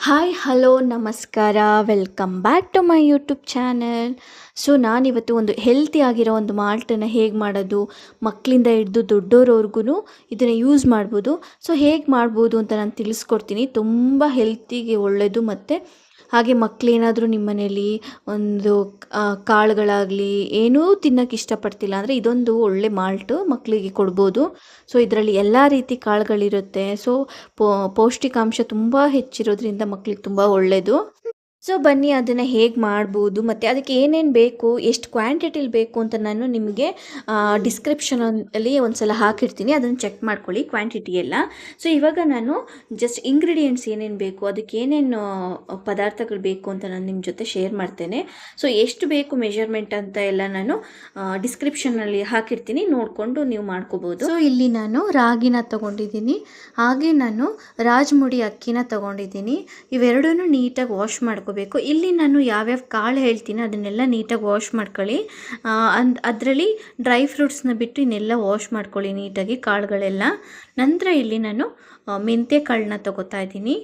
Hi, hello, ನಮಸ್ಕಾರ. Welcome back to my YouTube channel so ನಾನಿವತ್ತು ಒಂದು ಹೆಲ್ತಿ ಆಗಿರೋ ಒಂದು ಮಾಲ್ಟನ್ನು ಹೇಗೆ ಮಾಡೋದು ಮಕ್ಕಳಿಂದ ಹಿಡಿದು ದೊಡ್ಡೋರವ್ರಿಗೂ ಇದನ್ನು ಯೂಸ್ ಮಾಡ್ಬೋದು. ಸೊ ಹೇಗೆ ಮಾಡ್ಬೋದು ಅಂತ ನಾನು ತಿಳಿಸ್ಕೊಡ್ತೀನಿ. ತುಂಬ ಹೆಲ್ತಿಗೆ ಒಳ್ಳೆಯದು ಮತ್ತು ಹಾಗೆ ಮಕ್ಕಳೇನಾದರೂ ನಿಮ್ಮ ಮನೇಲಿ ಒಂದು ಕಾಳುಗಳಾಗಲಿ ಏನೂ ತಿನ್ನೋಕೆ ಇಷ್ಟಪಡ್ತಿಲ್ಲ ಅಂದರೆ ಇದೊಂದು ಒಳ್ಳೆ ಮಾಲ್ಟು ಮಕ್ಕಳಿಗೆ ಕೊಡ್ಬೋದು. ಸೊ ಇದರಲ್ಲಿ ಎಲ್ಲ ರೀತಿ ಕಾಳುಗಳಿರುತ್ತೆ. ಸೊ ಪೌಷ್ಟಿಕಾಂಶ ತುಂಬ ಹೆಚ್ಚಿರೋದ್ರಿಂದ ಮಕ್ಕಳಿಗೆ ತುಂಬ ಒಳ್ಳೆಯದು ಸೊ ಬನ್ನಿ, ಅದನ್ನು ಹೇಗೆ ಮಾಡ್ಬೋದು, ಮತ್ತು ಅದಕ್ಕೆ ಏನೇನು ಬೇಕು, ಎಷ್ಟು ಕ್ವಾಂಟಿಟಿಲಿ ಬೇಕು ಅಂತ ನಾನು ನಿಮಗೆ ಡಿಸ್ಕ್ರಿಪ್ಷನಲ್ಲಿ ಒಂದು ಸಲ ಹಾಕಿರ್ತೀನಿ. ಅದನ್ನು ಚೆಕ್ ಮಾಡ್ಕೊಳ್ಳಿ ಕ್ವಾಂಟಿಟಿ ಎಲ್ಲ. ಸೊ ಇವಾಗ ನಾನು ಜಸ್ಟ್ ಇಂಗ್ರೀಡಿಯೆಂಟ್ಸ್ ಏನೇನು ಬೇಕು, ಅದಕ್ಕೆ ಏನೇನು ಪದಾರ್ಥಗಳು ಬೇಕು ಅಂತ ನಾನು ನಿಮ್ಮ ಜೊತೆ ಶೇರ್ ಮಾಡ್ತೇನೆ. ಸೊ ಎಷ್ಟು ಬೇಕು ಮೆಷರ್ಮೆಂಟ್ ಅಂತ ಎಲ್ಲ ನಾನು ಡಿಸ್ಕ್ರಿಪ್ಷನಲ್ಲಿ ಹಾಕಿರ್ತೀನಿ. ನೋಡಿಕೊಂಡು ನೀವು ಮಾಡ್ಕೋಬೋದು. ಸೊ ಇಲ್ಲಿ ನಾನು ರಾಗಿನ ತಗೊಂಡಿದ್ದೀನಿ. ಹಾಗೆ ನಾನು ರಾಜ್ಮುಡಿ ಅಕ್ಕಿನ ತಗೊಂಡಿದ್ದೀನಿ. ಇವೆರಡೂ ನೀಟಾಗಿ ವಾಶ್ ಮಾಡ್ಕೋಬೇಕು ಇಲ್ಲಿ ನಾನು ಯಾವ್ಯಾವ ಕಾಳು ಹೇಳ್ತೀನಿ ಅದನ್ನೆಲ್ಲ ನೀಟಾಗಿ ವಾಶ್ ಮಾಡ್ಕೊಳ್ಳಿ. ಅಂದ್ ಅದರಲ್ಲಿ ಡ್ರೈ ಫ್ರೂಟ್ಸ್ನ ಬಿಟ್ಟು ಇನ್ನೆಲ್ಲ ವಾಶ್ ಮಾಡ್ಕೊಳ್ಳಿ ನೀಟಾಗಿ ಕಾಳುಗಳೆಲ್ಲ. ನಂತರ ಇಲ್ಲಿ ನಾನು ಮೆಂತ್ಯ ಕಾಳನ್ನ ತಗೋತಾ ಇದ್ದೀನಿ.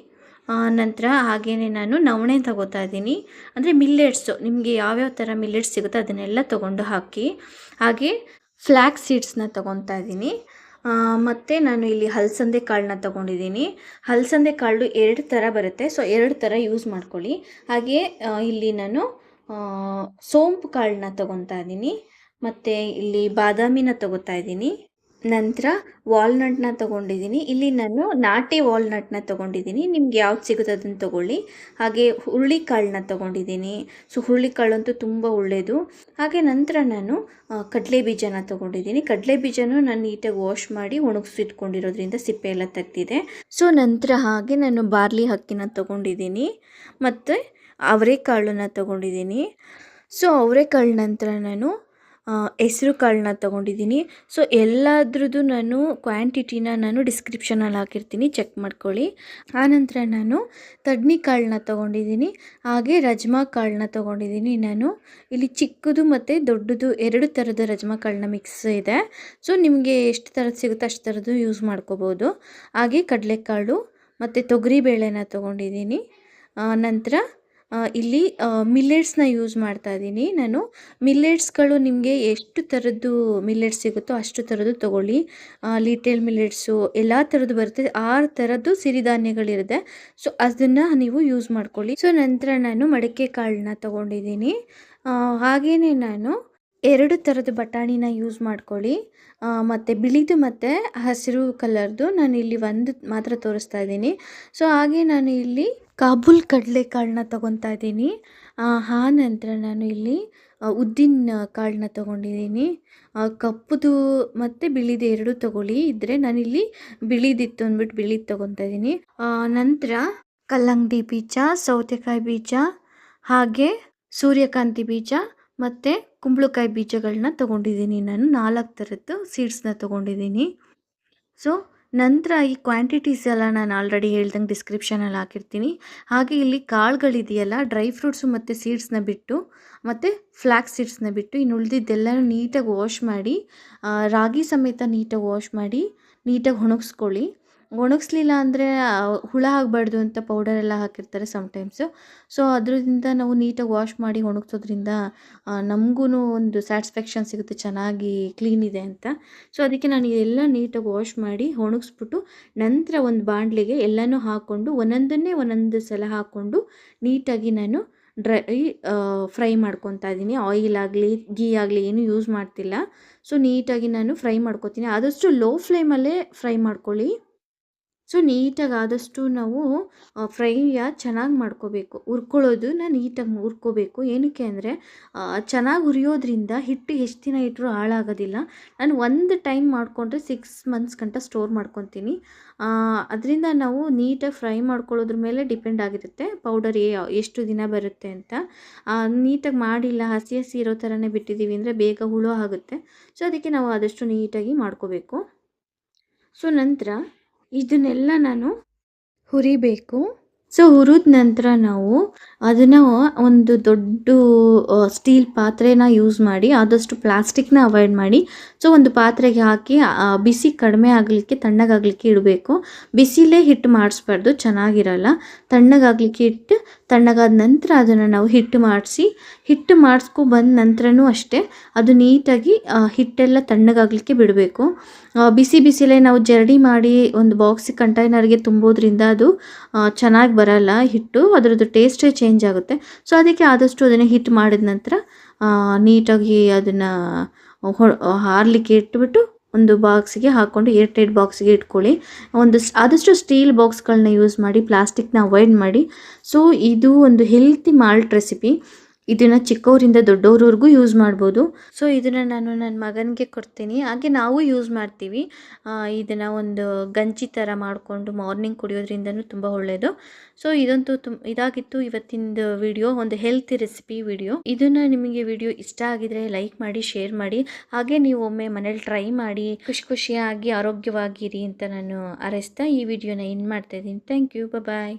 ನಂತರ ಹಾಗೆಯೇ ನಾನು ನವಣೆ ತಗೋತಾ ಇದ್ದೀನಿ. ಅಂದರೆ ಮಿಲ್ಲೆಟ್ಸು ನಿಮಗೆ ಯಾವ್ಯಾವ ಥರ ಮಿಲ್ಲೆಟ್ಸ್ ಸಿಗುತ್ತೋ ಅದನ್ನೆಲ್ಲ ತೊಗೊಂಡು ಹಾಕಿ. ಹಾಗೆ ಫ್ಲ್ಯಾಕ್ ಸೀಡ್ಸ್ನ ತೊಗೊತಾ ಇದ್ದೀನಿ. ಮತ್ತು ನಾನು ಇಲ್ಲಿ ಹಲಸಂದೆ ಕಾಳನ್ನ ತೊಗೊಂಡಿದ್ದೀನಿ. ಹಲಸಂದೆ ಕಾಳು ಎರಡು ಥರ ಬರುತ್ತೆ ಸೊ ಎರಡು ಥರ ಯೂಸ್ ಮಾಡ್ಕೊಳ್ಳಿ. ಹಾಗೆಯೇ ಇಲ್ಲಿ ನಾನು ಸೋಂಪು ಕಾಳನ್ನ ತೊಗೊತಾ ಇದ್ದೀನಿ. ಮತ್ತು ಇಲ್ಲಿ ಬಾದಾಮಿನ ತೊಗೋತಾ ಇದ್ದೀನಿ. ನಂತರ ವಾಲ್ನಟ್ನ ತೊಗೊಂಡಿದ್ದೀನಿ. ಇಲ್ಲಿ ನಾನು ನಾಟಿ ವಾಲ್ನಟ್ನ ತೊಗೊಂಡಿದ್ದೀನಿ. ನಿಮ್ಗೆ ಯಾವ್ದು ಸಿಗುತ್ತೆ ಅದನ್ನು ತೊಗೊಳ್ಳಿ. ಹಾಗೆ ಹುರುಳಿಕಾಳನ್ನ ತೊಗೊಂಡಿದ್ದೀನಿ. ಸೊ ಹುರುಳಿಕಾಳಂತೂ ತುಂಬ ಒಳ್ಳೆಯದು ಹಾಗೆ ನಂತರ ನಾನು ಕಡಲೆ ಬೀಜನ ತೊಗೊಂಡಿದ್ದೀನಿ. ಕಡಲೆ ಬೀಜನೂ ನಾನು ನೀಟಾಗಿ ವಾಶ್ ಮಾಡಿ ಒಣಗಿಸಿಟ್ಕೊಂಡಿರೋದ್ರಿಂದ ಸಿಪ್ಪೆ ಎಲ್ಲ ತೆಗ್ದಿದೆ. ಸೊ ನಂತರ ಹಾಗೆ ನಾನು ಬಾರ್ಲಿ ಹಕ್ಕಿನ ತೊಗೊಂಡಿದ್ದೀನಿ. ಮತ್ತು ಅವರೆಕಾಳನ್ನ ತೊಗೊಂಡಿದ್ದೀನಿ. ಸೊ ಅವರೆಕಾಳು ನಂತರ ನಾನು ಹೆಸರು ಕಾಳನ್ನ ತೊಗೊಂಡಿದ್ದೀನಿ. ಸೊ ಎಲ್ಲದ್ರದ್ದು ನಾನು ಕ್ವಾಂಟಿಟಿನ ನಾನು ಡಿಸ್ಕ್ರಿಪ್ಷನಲ್ಲಿ ಹಾಕಿರ್ತೀನಿ. ಚೆಕ್ ಮಾಡ್ಕೊಳ್ಳಿ. ಆನಂತರ ನಾನು ತಡ್ನಿ ಕಾಳನ್ನ ತೊಗೊಂಡಿದ್ದೀನಿ. ಹಾಗೆ ರಜ್ಮಾ ಕಾಳನ್ನ ತೊಗೊಂಡಿದ್ದೀನಿ ನಾನು. ಇಲ್ಲಿ ಚಿಕ್ಕದು ಮತ್ತು ದೊಡ್ಡದು ಎರಡು ಥರದ ರಜ್ಮಾ ಕಾಳನ್ನ ಮಿಕ್ಸ್ ಇದೆ. ಸೊ ನಿಮಗೆ ಎಷ್ಟು ಥರದ್ದು ಸಿಗುತ್ತೆ ಅಷ್ಟು ಥರದ್ದು ಯೂಸ್ ಮಾಡ್ಕೋಬೋದು. ಹಾಗೆ ಕಡಲೆಕಾಳು ಮತ್ತು ತೊಗರಿಬೇಳೆನ ತೊಗೊಂಡಿದ್ದೀನಿ. ನಂತರ ಇಲ್ಲಿ ಮಿಲ್ಲೆಟ್ಸ್ನ ಯೂಸ್ ಮಾಡ್ತಾ ಇದ್ದೀನಿ ನಾನು. ಮಿಲ್ಲೆಟ್ಸ್ಗಳು ನಿಮಗೆ ಎಷ್ಟು ಥರದ್ದು ಮಿಲ್ಲೆಟ್ಸ್ ಸಿಗುತ್ತೋ ಅಷ್ಟು ಥರದ್ದು ತೊಗೊಳ್ಳಿ. ಲಿಟೇಲ್ ಮಿಲ್ಲೆಟ್ಸು ಎಲ್ಲ ಥರದ್ದು ಬರುತ್ತೆ. ಆರು ಥರದ್ದು ಸಿರಿಧಾನ್ಯಗಳಿರುತ್ತೆ. ಸೊ ಅದನ್ನು ನೀವು ಯೂಸ್ ಮಾಡ್ಕೊಳ್ಳಿ. ಸೊ ನಂತರ ನಾನು ಮಡಕೆ ಕಾಳನ್ನ ತೊಗೊಂಡಿದ್ದೀನಿ. ಹಾಗೆಯೇ ನಾನು ಎರಡು ಥರದ ಬಟಾಣಿನ ಯೂಸ್ ಮಾಡ್ಕೊಳ್ಳಿ. ಮತ್ತು ಬಿಳಿದು ಮತ್ತು ಹಸಿರು ಕಲರ್ದು ನಾನು ಇಲ್ಲಿ ಒಂದು ಮಾತ್ರ ತೋರಿಸ್ತಾ ಇದ್ದೀನಿ. ಸೊ ಹಾಗೆ ನಾನು ಇಲ್ಲಿ ಕಾಬೂಲ್ ಕಡಲೆಕಾಳನ್ನ ತೊಗೊತಾ ಇದ್ದೀನಿ. ಆ ಆ ನಂತರ ನಾನು ಇಲ್ಲಿ ಉದ್ದಿನ ಕಾಳನ್ನ ತೊಗೊಂಡಿದ್ದೀನಿ. ಕಪ್ಪುದು ಮತ್ತು ಬಿಳಿದು ಎರಡು ತೊಗೊಳ್ಳಿ. ಇದ್ದರೆ ನಾನಿಲ್ಲಿ ಬಿಳಿದಿತ್ತು ಅಂದ್ಬಿಟ್ಟು ಬಿಳಿದು ತೊಗೊತಾ ಇದ್ದೀನಿ. ನಂತರ ಕಲ್ಲಂಗಡಿ ಬೀಜ, ಸೌತೆಕಾಯಿ ಬೀಜ, ಹಾಗೆ ಸೂರ್ಯಕಾಂತಿ ಬೀಜ ಮತ್ತು ಕುಂಬಳಕಾಯಿ ಬೀಜಗಳನ್ನ ತೊಗೊಂಡಿದ್ದೀನಿ ನಾನು, ನಾಲ್ಕು ಥರದ್ದು ಸೀಡ್ಸ್ನ ತೊಗೊಂಡಿದ್ದೀನಿ. ಸೊ ನಂತರ ಈ ಕ್ವಾಂಟಿಟೀಸ್ ಎಲ್ಲ ನಾನು ಆಲ್ರೆಡಿ ಹೇಳ್ದಂಗೆ ಡಿಸ್ಕ್ರಿಪ್ಷನಲ್ಲಿ ಹಾಕಿರ್ತೀನಿ. ಹಾಗೆ ಇಲ್ಲಿ ಕಾಳುಗಳಿದೆಯಲ್ಲ ಡ್ರೈ ಫ್ರೂಟ್ಸು ಮತ್ತು ಸೀಡ್ಸ್ನ ಬಿಟ್ಟು, ಮತ್ತು ಫ್ಲ್ಯಾಕ್ ಸೀಡ್ಸ್ನ ಬಿಟ್ಟು ಇನ್ನು ಉಳಿದಿದ್ದೆಲ್ಲನೂ ನೀಟಾಗಿ ವಾಶ್ ಮಾಡಿ ರಾಗಿ ಸಮೇತ ನೀಟಾಗಿ ವಾಶ್ ಮಾಡಿ, ನೀಟಾಗಿ ಒಣಗಿಸ್ಕೊಳ್ಳಿ. ಒಣಗಿಸ್ಲಿಲ್ಲ ಅಂದರೆ ಹುಳ ಆಗಬಾರ್ದು ಅಂತ ಪೌಡರ್ ಎಲ್ಲ ಹಾಕಿರ್ತಾರೆ ಸಮ್ಟೈಮ್ಸು ಸೊ ಅದರಿಂದ ನಾವು ನೀಟಾಗಿ ವಾಶ್ ಮಾಡಿ ಒಣಗಿಸೋದ್ರಿಂದ ನಮಗೂ ಒಂದು ಸ್ಯಾಟಿಸ್ಫ್ಯಾಕ್ಷನ್ ಸಿಗುತ್ತೆ, ಚೆನ್ನಾಗಿ ಕ್ಲೀನ್ ಇದೆ ಅಂತ. ಸೊ ಅದಕ್ಕೆ ನಾನು ಎಲ್ಲ ನೀಟಾಗಿ ವಾಶ್ ಮಾಡಿ ಒಣಗಿಸ್ಬಿಟ್ಟು, ನಂತರ ಒಂದು ಬಾಂಡ್ಲಿಗೆ ಎಲ್ಲನೂ ಹಾಕ್ಕೊಂಡು ಒಂದೊಂದನ್ನೇ ಒಂದೊಂದು ಸಲ ಹಾಕ್ಕೊಂಡು ನೀಟಾಗಿ ನಾನು ಡ್ರೈ ಫ್ರೈ ಮಾಡ್ಕೊತಾ ಇದ್ದೀನಿ. ಆಯಿಲ್ ಆಗಲಿ ಗೀ ಆಗಲಿ ಏನೂ ಯೂಸ್ ಮಾಡ್ತಿಲ್ಲ. ಸೊ ನೀಟಾಗಿ ನಾನು ಫ್ರೈ ಮಾಡ್ಕೊತೀನಿ. ಆದಷ್ಟು ಲೋ ಫ್ಲೇಮಲ್ಲೇ ಫ್ರೈ ಮಾಡ್ಕೊಳ್ಳಿ. ಸೊ ನೀಟಾಗಿ ಆದಷ್ಟು ನಾವು ಫ್ರೈಯ ಚೆನ್ನಾಗಿ ಮಾಡ್ಕೋಬೇಕು. ಹುರ್ಕೊಳ್ಳೋದನ್ನ ನೀಟಾಗಿ ಹುರ್ಕೋಬೇಕು. ಏನಕ್ಕೆ ಅಂದರೆ ಚೆನ್ನಾಗಿ ಹುರಿಯೋದ್ರಿಂದ ಹಿಟ್ಟು ಎಷ್ಟು ದಿನ ಇಟ್ಟರೂ ಹಾಳಾಗೋದಿಲ್ಲ. ನಾನು ಒಂದು ಟೈಮ್ ಮಾಡಿಕೊಂಡ್ರೆ ಸಿಕ್ಸ್ ಮಂತ್ಸ್ ಗಂಟ ಸ್ಟೋರ್ ಮಾಡ್ಕೊತೀನಿ. ಅದರಿಂದ ನಾವು ನೀಟಾಗಿ ಫ್ರೈ ಮಾಡ್ಕೊಳ್ಳೋದ್ರ ಮೇಲೆ ಡಿಪೆಂಡ್ ಆಗಿರುತ್ತೆ ಪೌಡರ್ ಎಷ್ಟು ದಿನ ಬರುತ್ತೆ ಅಂತ. ನೀಟಾಗಿ ಮಾಡಿಲ್ಲ, ಹಸಿ ಹಸಿ ಇರೋ ಥರನೇ ಬಿಟ್ಟಿದ್ದೀವಿ ಅಂದರೆ ಬೇಗ ಹುಳು ಆಗುತ್ತೆ. ಸೊ ಅದಕ್ಕೆ ನಾವು ಆದಷ್ಟು ನೀಟಾಗಿ ಮಾಡ್ಕೋಬೇಕು. ಸೊ ನಂತರ ಇದನ್ನೆಲ್ಲ ನಾನು ಹುರಿಬೇಕು. ಸೊ ಹುರಿದ ನಂತರ ನಾವು ಅದನ್ನು ಒಂದು ದೊಡ್ಡ ಸ್ಟೀಲ್ ಪಾತ್ರೆನ ಯೂಸ್ ಮಾಡಿ, ಆದಷ್ಟು ಪ್ಲಾಸ್ಟಿಕ್ನ ಅವಾಯ್ಡ್ ಮಾಡಿ ಸೊ ಒಂದು ಪಾತ್ರೆಗೆ ಹಾಕಿ ಬಿಸಿ ಕಡಿಮೆ ಆಗಲಿಕ್ಕೆ ತಣ್ಣಗಾಗಲಿಕ್ಕೆ ಇಡಬೇಕು. ಬಿಸಿಲೇ ಹಿಟ್ಟು ಮಾಡಿಸ್ಬಾರ್ದು, ಚೆನ್ನಾಗಿರಲ್ಲ. ತಣ್ಣಗಾಗಲಿಕ್ಕೆ ಇಟ್ಟು, ತಣ್ಣಗಾದ ನಂತರ ಅದನ್ನು ನಾವು ಹಿಟ್ಟು ಮಾಡಿಸಿ, ಹಿಟ್ಟು ಮಾಡಿಸ್ಕೊ ಬಂದ ನಂತರನೂ ಅಷ್ಟೇ, ಅದು ನೀಟಾಗಿ ಹಿಟ್ಟೆಲ್ಲ ತಣ್ಣಗಾಗಲಿಕ್ಕೆ ಬಿಡಬೇಕು. ಬಿಸಿ ಬಿಸಿಲೇ ನಾವು ಜರಡಿ ಮಾಡಿ ಒಂದು ಬಾಕ್ಸಿಗೆ ಕಂಟೈನರ್ಗೆ ತುಂಬೋದ್ರಿಂದ ಅದು ಚೆನ್ನಾಗಿ ಬರಲ್ಲ ಹಿಟ್ಟು, ಅದರದ್ದು ಟೇಸ್ಟೇ ಚೇಂಜ್ ಆಗುತ್ತೆ. ಸೊ ಅದಕ್ಕೆ ಆದಷ್ಟು ಅದನ್ನು ಹಿಟ್ಟು ಮಾಡಿದ ನಂತರ ನೀಟಾಗಿ ಅದನ್ನು ಹಾರಲಿಕ್ಕೆ ಇಟ್ಬಿಟ್ಟು ಒಂದು ಬಾಕ್ಸಿಗೆ ಹಾಕ್ಕೊಂಡು ಏರ್ ಟೈಟ್ ಬಾಕ್ಸಿಗೆ ಇಟ್ಕೊಳ್ಳಿ. ಒಂದು ಆದಷ್ಟು ಸ್ಟೀಲ್ ಬಾಕ್ಸ್ಗಳನ್ನ ಯೂಸ್ ಮಾಡಿ, ಪ್ಲಾಸ್ಟಿಕ್ನ ಅವಾಯ್ಡ್ ಮಾಡಿ. ಸೊ, ಇದು ಒಂದು ಹೆಲ್ತಿ ಮಾಲ್ಟ್ ರೆಸಿಪಿ. ಇದನ್ನು ಚಿಕ್ಕವರಿಂದ ದೊಡ್ಡವ್ರವರೆಗೂ ಯೂಸ್ ಮಾಡ್ಬೋದು. ಸೊ ಇದನ್ನು ನಾನು ನನ್ನ ಮಗನಿಗೆ ಕೊಡ್ತೀನಿ. ಹಾಗೆ ನಾವು ಯೂಸ್ ಮಾಡ್ತೀವಿ. ಇದನ್ನು ಒಂದು ಗಂಜಿ ಥರ ಮಾಡಿಕೊಂಡು ಮಾರ್ನಿಂಗ್ ಕುಡಿಯೋದ್ರಿಂದನೂ ತುಂಬ ಒಳ್ಳೆಯದು ಸೊ ಇದಂತೂ ತುಂಬ ಇದಾಗಿತ್ತು ಇವತ್ತಿನ ವಿಡಿಯೋ ಒಂದು ಹೆಲ್ತಿ ರೆಸಿಪಿ ವಿಡಿಯೋ ಇದನ್ನು ನಿಮಗೆ ವಿಡಿಯೋ ಇಷ್ಟ ಆಗಿದರೆ ಲೈಕ್ ಮಾಡಿ ಶೇರ್ ಮಾಡಿ. ಹಾಗೆ ನೀವು ಒಮ್ಮೆ ಮನೇಲಿ ಟ್ರೈ ಮಾಡಿ, ಖುಷಿ ಖುಷಿಯಾಗಿ ಆರೋಗ್ಯವಾಗಿರಿ ಅಂತ ನಾನು ಅರೆಸ್ತಾ ಈ ವಿಡಿಯೋನ ಏನು ಮಾಡ್ತಾಯಿದ್ದೀನಿ ಥ್ಯಾಂಕ್ ಯು ಬಾಯ್